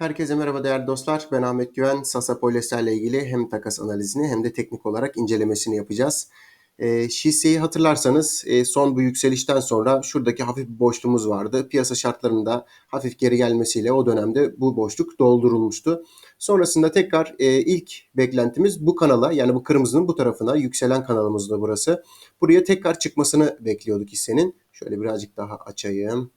Herkese merhaba değerli dostlar. Ben Ahmet Güven. Sasa Polyester ile ilgili hem takas analizini hem de teknik olarak incelemesini yapacağız. E, hisseyi hatırlarsanız e, son bu yükselişten sonra şuradaki hafif bir boşluğumuz vardı. Piyasa şartlarında hafif geri gelmesiyle o dönemde bu boşluk doldurulmuştu. Sonrasında tekrar e, ilk beklentimiz bu kanala yani bu kırmızının bu tarafına yükselen kanalımızda burası. Buraya tekrar çıkmasını bekliyorduk hissenin. Şöyle birazcık daha açayım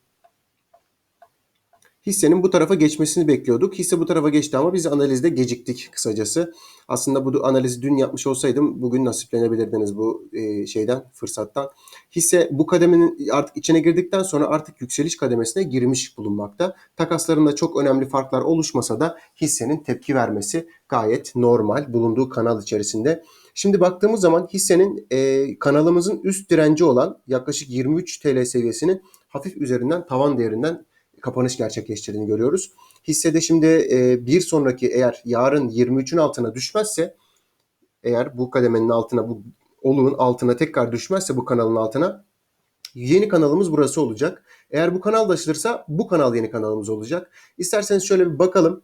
hissenin bu tarafa geçmesini bekliyorduk. Hisse bu tarafa geçti ama biz analizde geciktik kısacası. Aslında bu analizi dün yapmış olsaydım bugün nasiplenebilirdiniz bu e, şeyden, fırsattan. Hisse bu kademenin artık içine girdikten sonra artık yükseliş kademesine girmiş bulunmakta. Takaslarında çok önemli farklar oluşmasa da hissenin tepki vermesi gayet normal bulunduğu kanal içerisinde. Şimdi baktığımız zaman hissenin e, kanalımızın üst direnci olan yaklaşık 23 TL seviyesinin hafif üzerinden tavan değerinden kapanış gerçekleştirdiğini görüyoruz. Hissede şimdi e, bir sonraki eğer yarın 23'ün altına düşmezse eğer bu kademenin altına bu oluğun altına tekrar düşmezse bu kanalın altına yeni kanalımız burası olacak. Eğer bu kanal da açılırsa bu kanal yeni kanalımız olacak. İsterseniz şöyle bir bakalım.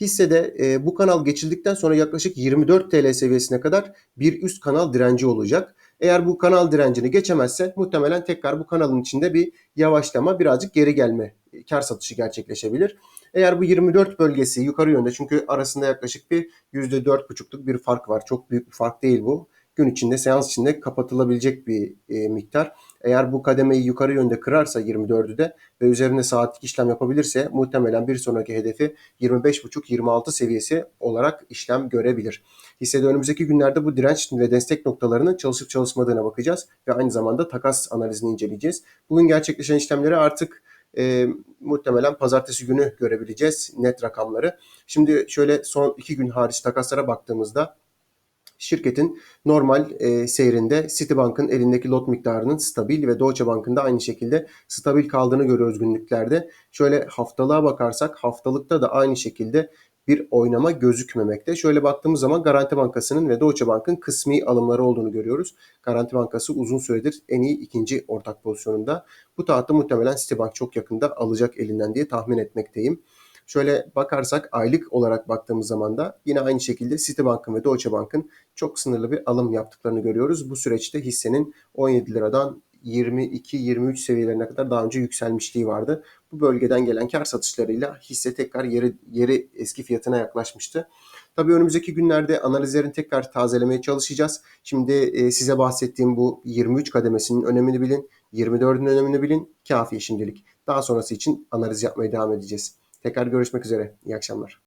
Hissede e, bu kanal geçildikten sonra yaklaşık 24 TL seviyesine kadar bir üst kanal direnci olacak. Eğer bu kanal direncini geçemezse muhtemelen tekrar bu kanalın içinde bir yavaşlama, birazcık geri gelme, kar satışı gerçekleşebilir. Eğer bu 24 bölgesi yukarı yönde çünkü arasında yaklaşık bir %4,5'luk bir fark var. Çok büyük bir fark değil bu. Gün içinde, seans içinde kapatılabilecek bir e, miktar. Eğer bu kademeyi yukarı yönde kırarsa 24'ü de ve üzerine saatlik işlem yapabilirse muhtemelen bir sonraki hedefi 25,5-26 seviyesi olarak işlem görebilir. Hissede önümüzdeki günlerde bu direnç ve destek noktalarının çalışıp çalışmadığına bakacağız ve aynı zamanda takas analizini inceleyeceğiz. Bugün gerçekleşen işlemleri artık e, muhtemelen pazartesi günü görebileceğiz net rakamları. Şimdi şöyle son iki gün hariç takaslara baktığımızda şirketin normal e, seyrinde Citibank'ın elindeki lot miktarının stabil ve Deutsche Bank'ın da aynı şekilde stabil kaldığını görüyoruz günlüklerde. Şöyle haftalığa bakarsak haftalıkta da aynı şekilde bir oynama gözükmemekte. Şöyle baktığımız zaman Garanti Bankası'nın ve Deutsche Bank'ın kısmi alımları olduğunu görüyoruz. Garanti Bankası uzun süredir en iyi ikinci ortak pozisyonunda. Bu tahtta muhtemelen Citibank çok yakında alacak elinden diye tahmin etmekteyim. Şöyle bakarsak aylık olarak baktığımız zaman da yine aynı şekilde Citibank'ın ve Deutsche Bank'ın çok sınırlı bir alım yaptıklarını görüyoruz. Bu süreçte hissenin 17 liradan 22-23 seviyelerine kadar daha önce yükselmişliği vardı. Bu bölgeden gelen kar satışlarıyla hisse tekrar yeri, yeri eski fiyatına yaklaşmıştı. Tabii önümüzdeki günlerde analizlerin tekrar tazelemeye çalışacağız. Şimdi e, size bahsettiğim bu 23 kademesinin önemini bilin, 24'ün önemini bilin. Kafi şimdilik. Daha sonrası için analiz yapmaya devam edeceğiz. Tekrar görüşmek üzere. İyi akşamlar.